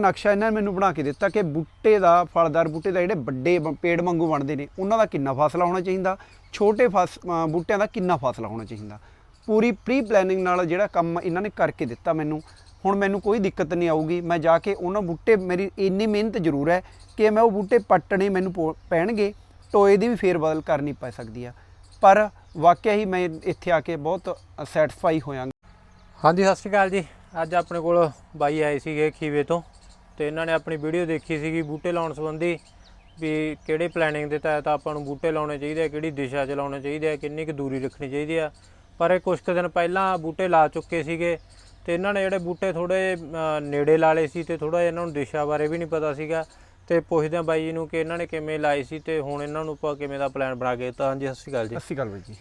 ਨਕਸ਼ਾ ਇਹਨਾਂ ਨੇ ਮੈਨੂੰ ਬਣਾ ਕੇ ਦਿੱਤਾ ਕਿ ਬੂਟੇ ਦਾ ਫਲਦਾਰ ਬੂਟੇ ਦਾ ਜਿਹੜੇ ਵੱਡੇ ਪੇੜ ਵਾਂਗੂ ਬਣਦੇ ਨੇ, ਉਹਨਾਂ ਦਾ ਕਿੰਨਾ ਫਾਸਲਾ ਹੋਣਾ ਚਾਹੀਦਾ? ਛੋਟੇ ਫਸ ਬੂਟਿਆਂ ਦਾ ਕਿੰਨਾ ਫਾਸਲਾ ਹੋਣਾ ਚਾਹੀਦਾ? ਪੂਰੀ ਪ੍ਰੀ ਪਲੈਨਿੰਗ ਨਾਲ ਜਿਹੜਾ ਕੰਮ ਇਹਨਾਂ ਨੇ ਕਰਕੇ ਦਿੱਤਾ ਮੈਨੂੰ। ਹੁਣ ਮੈਨੂੰ ਕੋਈ ਦਿੱਕਤ ਨਹੀਂ ਆਊਗੀ। ਮੈਂ ਜਾ ਕੇ ਉਹਨਾਂ ਬੂਟੇ, ਮੇਰੀ ਇੰਨੀ ਮਿਹਨਤ ਜ਼ਰੂਰ ਹੈ ਕਿ ਮੈਂ ਉਹ ਬੂਟੇ ਪੱਟਣੇ ਮੈਨੂੰ ਪੋ- ਪੈਣਗੇ, ਟੋਏ ਦੀ ਵੀ ਫੇਰ ਬਦਲ ਕਰਨੀ ਪੈ ਸਕਦੀ ਆ। ਪਰ ਵਾਕਿਆ ਹੀ ਮੈਂ ਇੱਥੇ ਆ ਕੇ ਬਹੁਤ ਸੈਟੀਸਫਾਈ ਹੋਇਆ ਹਾਂਜੀ, ਸਤਿ ਸ਼੍ਰੀ ਅਕਾਲ ਜੀ। ਅੱਜ ਆਪਣੇ ਕੋਲ ਬਾਈ ਆਏ ਸੀਗੇ ਖੀਵੇ ਤੋਂ। ਤੇ ਇਹਨਾਂ ਨੇ ਆਪਣੀ ਵੀਡੀਓ ਦੇਖੀ ਸੀਗੀ ਬੂਟੇ ਲਾਉਣ ਸੰਬੰਧੀ ਵੀ ਕਿਹੜੇ ਪਲੈਨਿੰਗ ਦੇ ਤਹਿਤ ਆਪਾਂ ਨੂੰ ਬੂਟੇ ਲਾਉਣੇ ਚਾਹੀਦੇ ਆ ਕਿਹੜੀ ਦਿਸ਼ਾ 'ਚ ਲਾਉਣੇ ਚਾਹੀਦੇ ਆ ਕਿੰਨੀ ਕੁ ਦੂਰੀ ਰੱਖਣੀ ਚਾਹੀਦੀ ਆ। ਪਰ ਇਹ ਕੁਝ ਕੁ ਦਿਨ ਪਹਿਲਾਂ ਬੂਟੇ ਲਾ ਚੁੱਕੇ ਸੀਗੇ ਤੇ ਇਹਨਾਂ ਨੇ ਜਿਹੜੇ ਬੂਟੇ ਥੋੜੇ ਨੇੜੇ ਲਾ ਲਏ ਸੀ ਤੇ ਥੋੜਾ ਇਹਨਾਂ ਨੂੰ ਦਿਸ਼ਾ ਬਾਰੇ ਵੀ ਨਹੀਂ ਪਤਾ ਸੀਗਾ। ਤੇ ਪੁੱਛਦੇ ਆ ਬਾਈ ਜੀ ਨੂੰ ਕਿ ਇਹਨਾਂ ਨੇ ਕਿਵੇਂ ਲਾਏ ਸੀ ਤੇ ਹੁਣ ਇਹਨਾਂ ਨੂੰ ਆਪਾਂ ਕਿਵੇਂ ਦਾ ਪਲਾਨ ਬਣਾ ਕੇ ਦਿੱਤਾ। ਹਾਂਜੀ ਸਤਿ ਸ਼੍ਰੀ ਅਕਾਲ ਜੀ। ਅੱਸੀ ਗੱਲ ਬਾਈ ਜੀ।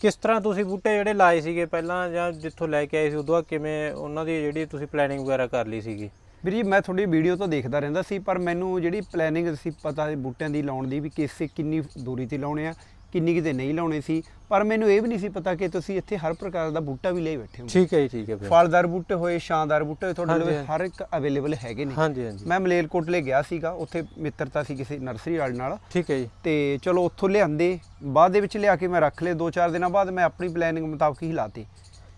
ਕਿਸ ਤਰ੍ਹਾਂ ਤੁਸੀਂ ਬੂਟੇ ਜਿਹੜੇ ਲਾਏ ਸੀਗੇ ਪਹਿਲਾਂ ਜਾਂ ਜਿੱਥੋਂ ਲੈ ਕੇ ਆਏ ਸੀ ਉਦੋਂ ਕਿਵੇਂ ਉਹਨਾਂ ਦੀ ਜਿਹੜੀ ਤੁਸੀਂ ਪਲੈਨਿੰਗ ਵਗੈਰਾ ਕਰ ਲਈ ਸੀਗੀ? ਵੀਰ ਜੀ ਮੈਂ ਤੁਹਾਡੀ ਵੀਡੀਓ ਤੋਂ ਦੇਖਦਾ ਰਹਿੰਦਾ ਸੀ ਪਰ ਮੈਨੂੰ ਜਿਹੜੀ ਪਲੈਨਿੰਗ ਸੀ ਪਤਾ ਬੂਟਿਆਂ ਦੀ ਲਾਉਣ ਦੀ ਵੀ ਕਿਸੇ ਕਿੰਨੀ ਦੂਰੀ ਤੇ ਲਾਉਣੇ ਆ ਕਿੰਨੀ ਕਿਤੇ ਨਹੀਂ ਲਾਉਣੇ ਸੀ ਪਰ ਮੈਨੂੰ ਇਹ ਵੀ ਨਹੀਂ ਸੀ ਪਤਾ ਕਿ ਤੁਸੀਂ ਇੱਥੇ ਹਰ ਪ੍ਰਕਾਰ ਦਾ ਬੂਟਾ ਵੀ ਲਈ ਬੈਠੇ ਹੋ। ਠੀਕ ਹੈ ਜੀ ਠੀਕ ਹੈ ਫਿਰ। ਫਲਦਾਰ ਬੂਟੇ ਹੋਏ ਸ਼ਾਨਦਾਰ ਬੂਟੇ ਹੋਏ ਤੁਹਾਡੇ ਹਾਂਜੀ। ਹਰ ਇੱਕ ਅਵੇਲੇਬਲ ਹੈਗੇ ਨੇ। ਹਾਂਜੀ ਹਾਂਜੀ। ਮੈਂ ਮਲੇਰਕੋਟਲੇ ਗਿਆ ਸੀਗਾ ਉੱਥੇ ਮਿੱਤਰਤਾ ਸੀ ਕਿਸੇ ਨਰਸਰੀ ਵਾਲੇ ਨਾਲ। ਠੀਕ ਹੈ ਜੀ। ਤੇ ਚਲੋ ਉੱਥੋਂ ਲਿਆਂਦੇ ਬਾਅਦ ਦੇ ਵਿੱਚ ਲਿਆ ਕੇ ਮੈਂ ਰੱਖ ਲਏ 2-4 ਦਿਨਾਂ ਬਾਅਦ ਮੈਂ ਆਪਣੀ ਪਲੈਨਿੰਗ ਮੁਤਾਬਕ ਹੀ ਲਾਤੇ।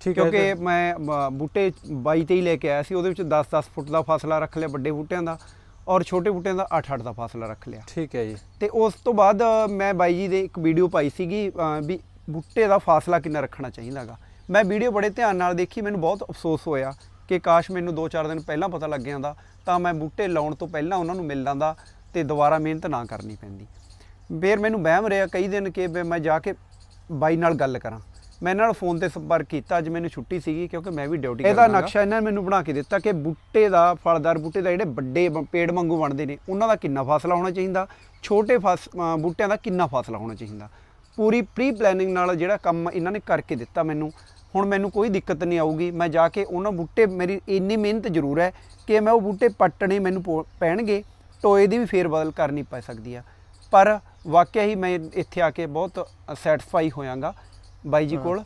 ਠੀਕ ਹੈ ਕਿਉਂਕਿ ਮੈਂ ਬੂਟੇ 22 ਤੇ ਹੀ ਲੈ ਕੇ ਆਇਆ ਸੀ ਉਹਦੇ ਵਿੱਚ 10-10 ਫੁੱਟ ਦਾ ਫਾਸਲਾ ਰੱਖ ਲਿਆ ਵੱਡੇ ਬੂਟਿਆਂ ਦਾ ਔਰ ਛੋਟੇ ਬੂਟਿਆਂ ਦਾ 8-8 ਦਾ ਫਾਸਲਾ ਰੱਖ ਲਿਆ। ਠੀਕ ਹੈ ਜੀ। ਤੇ ਉਸ ਤੋਂ ਬਾਅਦ ਅ, ਮੈਂ ਬਾਈ ਜੀ ਦੇ ਇੱਕ ਵੀਡੀਓ ਪਾਈ ਸੀਗੀ ਅ, ਵੀ ਬੂਟੇ ਦਾ ਫਾਸਲਾ ਕਿੰਨਾ ਰੱਖਣਾ ਚਾਹੀਦਾਗਾ ਮੈਂ ਵੀਡੀਓ ਬੜੇ ਧਿਆਨ ਨਾਲ ਦੇਖੀ ਮੈਨੂੰ ਬਹੁਤ ਅਫਸੋਸ ਹੋਇਆ ਕਿ ਕਾਸ਼ ਮੈਨੂੰ 2-4 ਦਿਨ ਪਹਿਲਾਂ ਪਤਾ ਲੱਗ ਜਾਂਦਾ ਤਾਂ ਮੈਂ ਬੂਟੇ ਲਾਉਣ ਤੋਂ ਪਹਿਲਾਂ ਉਹਨਾਂ ਨੂੰ ਮਿਲ ਜਾਂਦਾ ਤੇ ਦੁਬਾਰਾ ਮਿਹਨਤ ਨਾ ਕਰਨੀ ਪੈਂਦੀ। ਫਿਰ ਮੈਨੂੰ ਵਹਿਮ ਰਿਹਾ ਕਈ ਦਿਨ ਕਿ ਵੀ ਮੈਂ ਜਾ ਕੇ ਬਾਈ ਨਾਲ ਗੱਲ ਕਰਾਂ। ਮੈਂ ਇਹਨਾਂ ਨਾਲ ਫੋਨ ਤੇ ਸੰਪਰਕ ਕੀਤਾ ਅੱਜ ਮੈਨੂੰ ਛੁੱਟੀ ਸੀਗੀ ਕਿਉਂਕਿ ਮੈਂ ਵੀ ਡਿਊਟੀ ਇਹਦਾ ਨਕਸ਼ਾ ਇਹਨਾਂ ਨੇ ਮੈਨੂੰ ਬਣਾ ਕੇ ਦਿੱਤਾ ਕਿ ਬੂਟੇ ਦਾ ਫਲਦਾਰ ਬੂਟੇ ਦਾ ਜਿਹੜੇ ਵੱਡੇ ਪੇੜ ਵਾਂਗੂ ਬਣਦੇ ਨੇ ਉਹਨਾਂ ਦਾ ਕਿੰਨਾ ਫਾਸਲਾ ਹੋਣਾ ਚਾਹੀਦਾ? ਛੋਟੇ ਬੂਟਿਆਂ ਦਾ ਕਿੰਨਾ ਫਾਸਲਾ ਹੋਣਾ ਚਾਹੀਦਾ? ਪੂਰੀ ਪ੍ਰੀ ਪਲੈਨਿੰਗ ਨਾਲ ਜਿਹੜਾ ਕੰਮ ਇਹਨਾਂ ਨੇ ਕਰਕੇ ਦਿੱਤਾ ਮੈਨੂੰ ਹੁਣ ਮੈਨੂੰ ਕੋਈ ਦਿੱਕਤ ਨਹੀਂ ਆਊਗੀ ਮੈਂ ਜਾ ਕੇ ਉਹਨਾਂ ਬੂਟੇ ਮੇਰੀ ਇੰਨੀ ਮਿਹਨਤ ਜ਼ਰੂਰ ਹੈ ਕਿ ਮੈਂ ਉਹ ਬੂਟੇ ਪੱਟਣੇ ਮੈਨੂੰ ਪੈਣਗੇ ਟੋਏ ਦੀ ਵੀ ਫੇਰ ਬਦਲ ਕਰਨੀ ਪੈ ਸਕਦੀ ਆ। ਪਰ ਵਾਕਿਆ ਹੀ ਮੈਂ ਇੱਥੇ ਆ ਕੇ ਬਹੁਤ ਸੈਟੀਸਫਾਈ ਹੋਇਆਗਾ। ਬਾਈ ਜੀ ਕੋਲ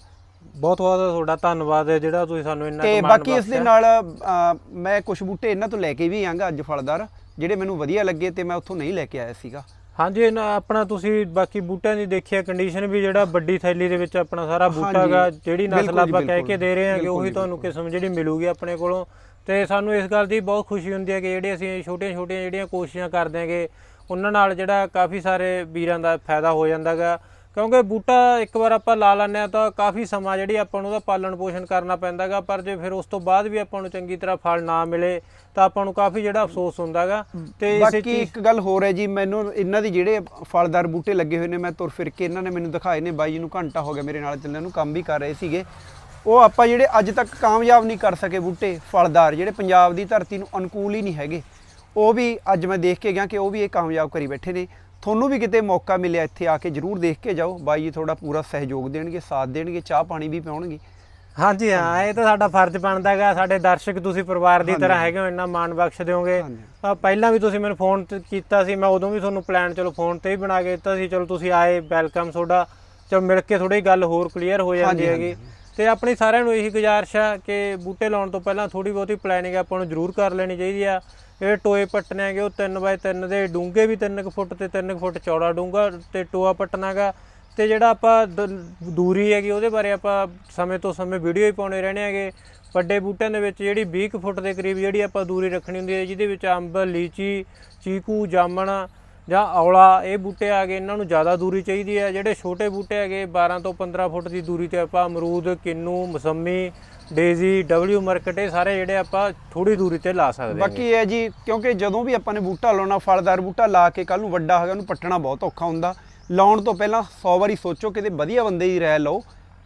ਬਹੁਤ ਬਹੁਤ ਤੁਹਾਡਾ ਧੰਨਵਾਦ ਹੈ ਜਿਹੜਾ ਤੁਸੀਂ ਸਾਨੂੰ ਇੰਨਾ ਤੇ ਬਾਕੀ ਇਸ ਦੇ। ਨਾਲ ਅ, ਮੈਂ ਕੁਝ ਬੂਟੇ ਇਹਨਾਂ ਤੋਂ ਲੈ ਕੇ ਵੀ ਆਂਗਾ ਅੱਜ ਫਲਦਾਰ ਜਿਹੜੇ ਮੈਨੂੰ ਵਧੀਆ ਲੱਗੇ ਤੇ ਮੈਂ ਉੱਥੋਂ ਨਹੀਂ ਲੈ ਕੇ ਆਇਆ ਸੀਗਾ ਹਾਂਜੀ ਇਹਨਾਂ ਆਪਣਾ ਤੁਸੀਂ ਬਾਕੀ ਬੂਟਿਆਂ ਦੀ ਦੇਖਿਆ ਕੰਡੀਸ਼ਨ ਵੀ ਜਿਹੜਾ ਵੱਡੀ ਥੈਲੀ ਦੇ ਵਿੱਚ ਆਪਣਾ ਸਾਰਾ ਬੂਟਾ ਹਾਂਜੀ। ਜਿਹੜੀ ਨਸਲ ਜੀ, ਆਪਾਂ ਕਹਿ ਬਿਲਕੁਲ। ਕੇ ਦੇ ਰਹੇ ਹਾਂ ਕਿ ਬਿਲਕੁਲ ਉਹੀ ਜੀ, ਤੁਹਾਨੂੰ ਕਿਸਮ ਜਿਹੜੀ ਮਿਲੂਗੀ ਆਪਣੇ ਕੋਲੋਂ ਤੇ ਸਾਨੂੰ ਇਸ ਗੱਲ ਦੀ ਬਹੁਤ ਖੁਸ਼ੀ ਹੁੰਦੀ ਹੈ ਕਿ ਜਿਹੜੇ ਅਸੀਂ ਛੋਟੀਆਂ ਛੋਟੀਆਂ ਜਿਹੜੀਆਂ ਕੋਸ਼ਿਸ਼ਾਂ ਕਰਦੇ ਹਾਂਗੇ ਉਹਨਾਂ ਨਾਲ ਜਿਹੜਾ ਕਾਫੀ ਸਾਰੇ ਵੀਰਾਂ ਦਾ ਫਾਇਦਾ ਹੋ ਜਾਂਦਾਗਾ ਕਿਉਂਕਿ ਬੂਟਾ ਇੱਕ ਵਾਰ ਆਪਾਂ ਲਾ ਲੈਂਦੇ ਆ ਤਾਂ ਕਾਫੀ ਸਮਾਂ ਜਿਹੜੀ ਆਪਾਂ ਨੂੰ ਉਹਦਾ ਪਾਲਣ ਪੋਸ਼ਣ ਕਰਨਾ ਪੈਂਦਾਗਾ ਪਰ ਜੇ ਫਿਰ ਉਸ ਤੋਂ ਬਾਅਦ ਵੀ ਆਪਾਂ ਨੂੰ ਚੰਗੀ ਤਰ੍ਹਾਂ ਫਲ ਨਾ ਮਿਲੇ ਤਾਂ ਆਪਾਂ ਨੂੰ ਕਾਫੀ ਜਿਹੜਾ ਅਫਸੋਸ ਹੁੰਦਾਗਾ। ਤੇ ਇਸੇ ਬਾਕੀ ਚੀਜ਼ ਇੱਕ ਗੱਲ ਹੋਰ ਹੈ ਜੀ ਮੈਨੂੰ ਇਹਨਾਂ ਦੀ ਜਿਹੜੇ ਫਲਦਾਰ ਬੂਟੇ ਲੱਗੇ ਹੋਏ ਨੇ ਮੈਂ ਤੁਰ ਫਿਰ ਕੇ ਇਹਨਾਂ ਨੇ ਮੈਨੂੰ ਦਿਖਾਏ ਨੇ ਬਾਈ ਜੀ ਨੂੰ ਘੰਟਾ ਹੋ ਗਿਆ ਮੇਰੇ ਨਾਲ ਚੱਲਣ ਨੂੰ ਕੰਮ ਵੀ ਕਰ ਰਹੇ ਸੀਗੇ। ਉਹ ਆਪਾਂ ਜਿਹੜੇ ਅੱਜ ਤੱਕ ਕਾਮਯਾਬ ਨਹੀਂ ਕਰ ਸਕੇ ਬੂਟੇ ਫਲਦਾਰ ਜਿਹੜੇ ਪੰਜਾਬ ਦੀ ਧਰਤੀ ਨੂੰ ਅਨੁਕੂਲ ਹੀ ਨਹੀਂ ਹੈਗੇ। ਉਹ ਵੀ ਅੱਜ ਮੈਂ ਦੇਖ ਕੇ ਗਿਆ ਕਿ ਉਹ ਵੀ ਇਹ ਕਾਮਯਾਬ ਕਰੀ ਬੈਠੇ ਨੇ। ਤੁਹਾਨੂੰ ਵੀ ਕਿਤੇ ਮੌਕਾ ਮਿਲਿਆ ਇੱਥੇ ਆ ਕੇ ਜਰੂਰ ਦੇਖ ਕੇ ਜਾਓ। ਬਾਈ ਜੀ ਤੁਹਾਡਾ ਪੂਰਾ ਸਹਿਯੋਗ ਦੇਣਗੇ ਸਾਥ ਦੇਣਗੇ ਚਾਹ ਪਾਣੀ ਵੀ ਪਿਆਉਣਗੇ। ਹਾਂਜੀ ਹਾਂ ਇਹ ਤਾਂ ਸਾਡਾ ਫਰਜ਼ ਬਣਦਾ ਹੈਗਾ। ਸਾਡੇ ਦਰਸ਼ਕ ਤੁਸੀਂ ਪਰਿਵਾਰ ਦੀ ਤਰ੍ਹਾਂ ਹੈਗੇ ਹੋ ਇੰਨਾ ਮਾਣ ਬਖਸ਼ ਦਿਓਗੇ। ਪਹਿਲਾਂ ਵੀ ਤੁਸੀਂ ਮੈਨੂੰ ਫੋਨ ਕੀਤਾ ਸੀ ਮੈਂ ਉਦੋਂ ਵੀ ਤੁਹਾਨੂੰ ਪਲਾਨ ਚਲੋ ਫੋਨ ਤੇ ਹੀ ਬਣਾ ਕੇ ਦਿੱਤਾ ਸੀ। ਚਲੋ ਤੁਸੀਂ ਆਏ ਵੈਲਕਮ ਤੁਹਾਡਾ। ਚਲੋ ਮਿਲ ਕੇ ਥੋੜੀ ਗੱਲ ਹੋਰ ਕਲੀਅਰ ਹੋ ਜਾਂਦੀ ਹੈਗੀ। ਤੇ ਆਪਣੀ ਸਾਰਿਆਂ ਨੂੰ ਇਹੀ ਗੁਜ਼ਾਰਿਸ਼ ਆ ਕਿ ਬੂਟੇ ਲਾਉਣ ਤੋਂ ਪਹਿਲਾਂ ਥੋੜੀ ਬਹੁਤੀ ਪਲੈਨਿੰਗ ਆਪਾਂ ਨੂੰ ਜ਼ਰੂਰ ਕਰ ਲੈਣੀ ਚਾਹੀਦੀ ਆ। ਇਹ ਟੋਏ ਪੱਟਣੇ ਹੈਗੇ ਉਹ 3x3 ਦੇ ਡੂੰਘੇ ਵੀ 3 ਫੁੱਟ ਤੇ 3 ਫੁੱਟ ਚੌੜਾ ਡੂੰਘਾ ਤੇ ਟੋਆ ਪੱਟਣਾਗਾ ਤੇ ਜਿਹੜਾ ਆਪਾਂ ਦ- ਦੂਰੀ ਹੈਗੀ ਉਹਦੇ ਬਾਰੇ ਆਪਾਂ ਸਮੇਂ ਤੋਂ ਸਮੇਂ ਵੀਡੀਓ ਹੀ ਪਾਉਣੇ ਰਹਿਣੇ ਹੈਗੇ। ਵੱਡੇ ਬੂਟਿਆਂ ਦੇ ਵਿੱਚ ਜਿਹੜੀ 20 ਕੁ ਫੁੱਟ ਦੇ ਕਰੀਬ ਜਿਹੜੀ ਆਪਾਂ ਦੂਰੀ ਰੱਖਣੀ ਹੁੰਦੀ ਹੈ, ਜਿਹਦੇ ਵਿੱਚ ਅੰਬ, ਲੀਚੀ, ਚੀਕੂ, ਜਾਮਣ ਜਾਂ ਔਲਾ ਇਹ ਬੂਟੇ ਆ ਗਏ ਇਹਨਾਂ ਨੂੰ ਜ਼ਿਆਦਾ ਦੂਰੀ ਚਾਹੀਦੀ ਹੈ। ਜਿਹੜੇ ਛੋਟੇ ਬੂਟੇ ਹੈਗੇ 12 ਤੋਂ 15 ਫੁੱਟ ਦੀ ਦੂਰੀ ਤੇ ਆਪਾਂ ਅਮਰੂਦ ਕਿੰਨੂ ਮਸੰਮੀ ਡੇਜ਼ੀ ਡਬਲਯੂ ਮਾਰਕਟ ਇਹ ਸਾਰੇ ਜਿਹੜੇ ਆਪਾਂ ਥੋੜੀ ਦੂਰੀ ਤੇ ਲਾ ਸਕਦੇ ਹਾਂ ਬਾਕੀ ਇਹ ਹੈ ਜੀ ਕਿਉਂਕਿ ਜਦੋਂ ਵੀ ਆਪਾਂ ਨੇ ਬੂਟਾ ਲਾਉਣਾ ਫਲਦਾਰ ਬੂਟਾ ਲਾ ਕੇ ਕੱਲ ਨੂੰ ਵੱਡਾ ਹੋਗਾ ਉਹਨੂੰ ਪੱਟਣਾ ਬਹੁਤ ਔਖਾ ਹੁੰਦਾ। ਲਾਉਣ ਤੋਂ ਪਹਿਲਾਂ 100 ਵਾਰੀ ਸੋਚੋ ਕਿਤੇ ਵਧੀਆ ਬੰਦੇ ਦੀ ਰਾਏ ਲਓ।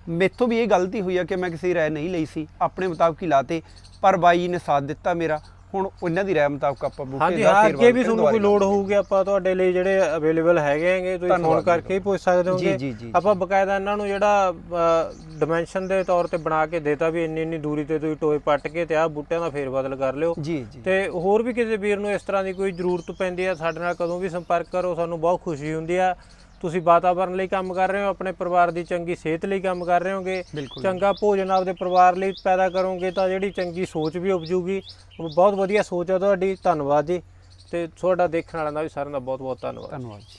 ਮੇਥੋਂ ਵੀ ਇਹ ਗਲਤੀ ਹੋਈ ਆ ਕਿ ਮੈਂ ਕਿਸੇ ਦੀ ਰਾਏ ਨਹੀਂ ਲਈ ਸੀ। ਆਪਣੇ ਮੁਤਾਬਕ ਹੀ ਲਾਤੇ ਪਰ ਬਾਈ ਜੀ ਨੇ ਸਾਥ ਦਿੱਤਾ ਮੇਰਾ। ਹੁਣ ਉਹਨਾਂ ਦੀ ਰਾਏ ਮੁਤਾਬਕ ਆਪਾਂ ਬੂਟੇ ਹਾਂਜੀ ਦਾ ਹਾਂ ਫੇਰ ਅੱਗੇ ਵੀ ਤੁਹਾਨੂੰ ਕੋਈ ਲੋੜ ਹੋਊਗੀ ਆਪਾਂ ਤੁਹਾਡੇ ਲਈ ਜਿਹੜੇ ਅਵੇਲੇਬਲ ਹੈਗੇ ਹੈਗੇ ਤੁਸੀਂ ਫੋਨ ਕਰਕੇ ਹੀ ਪੁੱਛ ਸਕਦੇ ਜੀ, ਹੋਗੇ ਜੀ, ਆਪਾਂ ਬਕਾਇਦਾ ਇਹਨਾਂ ਨੂੰ ਜਿਹੜਾ ਡਿਮੈਂਸ਼ਨ ਦੇ ਤੌਰ ਤੇ ਬਣਾ ਕੇ ਦੇਤਾ ਵੀ ਇੰਨੀ ਇੰਨੀ ਦੂਰੀ ਤੇ ਤੁਸੀਂ ਟੋਏ ਪੱਟ ਕੇ ਤੇ ਆਹ ਬੂਟਿਆਂ ਦਾ ਫੇਰ ਬਦਲ ਕਰ ਲਿਓ। ਜੀ ਜੀ। ਤੇ ਹੋਰ ਵੀ ਕਿਸੇ ਵੀਰ ਨੂੰ ਇਸ ਤਰ੍ਹਾਂ ਦੀ ਕੋਈ ਜ਼ਰੂਰਤ ਪੈਂਦੀ ਹੈ ਸਾਡੇ ਨਾਲ ਕਦੋਂ ਵੀ ਸੰਪਰਕ ਕਰੋ ਸਾਨੂੰ ਬਹੁਤ ਖੁਸ਼ੀ ਹੁੰਦੀ ਆ। ਤੁਸੀਂ ਵਾਤਾਵਰਣ ਲਈ ਕੰਮ ਕਰ ਰਹੇ ਹੋ ਆਪਣੇ ਪਰਿਵਾਰ ਦੀ ਚੰਗੀ ਸਿਹਤ ਲਈ ਕੰਮ ਕਰ ਰਹੇ ਹੋਗੇ ਚੰਗਾ ਭੋਜਨ ਆਪਦੇ ਪਰਿਵਾਰ ਲਈ ਪੈਦਾ ਕਰੋਗੇ ਤਾਂ ਜਿਹੜੀ ਚੰਗੀ ਸੋਚ ਵੀ ਉਪਜੂਗੀ ਬਹੁਤ ਵਧੀਆ ਸੋਚ ਹੈ ਤੁਹਾਡੀ ਧੰਨਵਾਦ ਜੀ ਤੇ ਤੁਹਾਡਾ ਦੇਖਣ ਵਾਲਿਆਂ ਦਾ ਵੀ ਸਾਰਿਆਂ ਦਾ ਬਹੁਤ ਬਹੁਤ ਧੰਨਵਾਦ। ਧੰਨਵਾਦ ਜੀ।